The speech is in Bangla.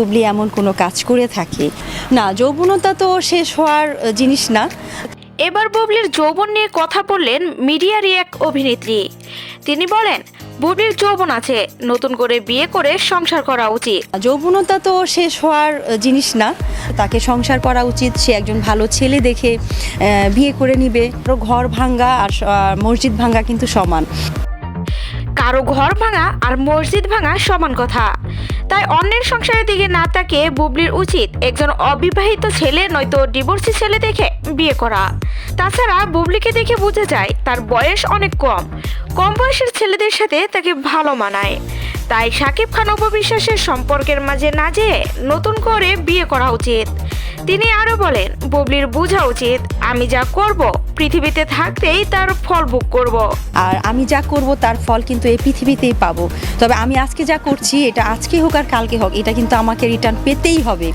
বুবলি এমন কোনো কাজ করে থাকি। না যৌবনতা তো শেষ হওয়ার জিনিস না। এবার বুবলির যৌবন নিয়ে কথা বললেন মিডিয়ারই এক অভিনেত্রী। তিনি বলেন বুবলির যৌবন আছে নতুন করে বিয়ে করে সংসার করা উচিত। যৌবনতা তো শেষ হওয়ার জিনিস না। তাকে সংসার করা উচিত সে একজন ভালো ছেলে দেখে বিয়ে করে নিবে। ঘর ভাঙ্গা আর মসজিদ ভাঙ্গা কিন্তু সমান। কারও ঘর ভাঙা আর মসজিদ ভাঙা সমান কথা। তাই অন্যের সংসারের দিকে না তাকে বুবলির উচিত একজন অবিবাহিত ছেলে নয়তো ডিভোর্সি ছেলে দেখে বিয়ে করা। তাছাড়া বুবলিকে দেখে বোঝা যায় তার বয়স অনেক কম। কম বয়সের ছেলেদের সাথে তাকে ভালো মানায়। তাই সাকিব খান অপবিশ্বাসের সম্পর্কের মাঝে না যেয়ে নতুন করে বিয়ে করা উচিত। তিনি আরও বলেন, বুবলির বোঝা উচিত, আমি যা করব, পৃথিবীতে থাকতেই তার ফল ভোগ করব। আর আমি যা করব, তার ফল কিন্তু এই পৃথিবীতেই পাবো। তবে আমি আজকে যা করছি, এটা আজকে হোক আর কালকে হোক, এটা কিন্তু আমাকে রিটার্ন পেতেই হবে।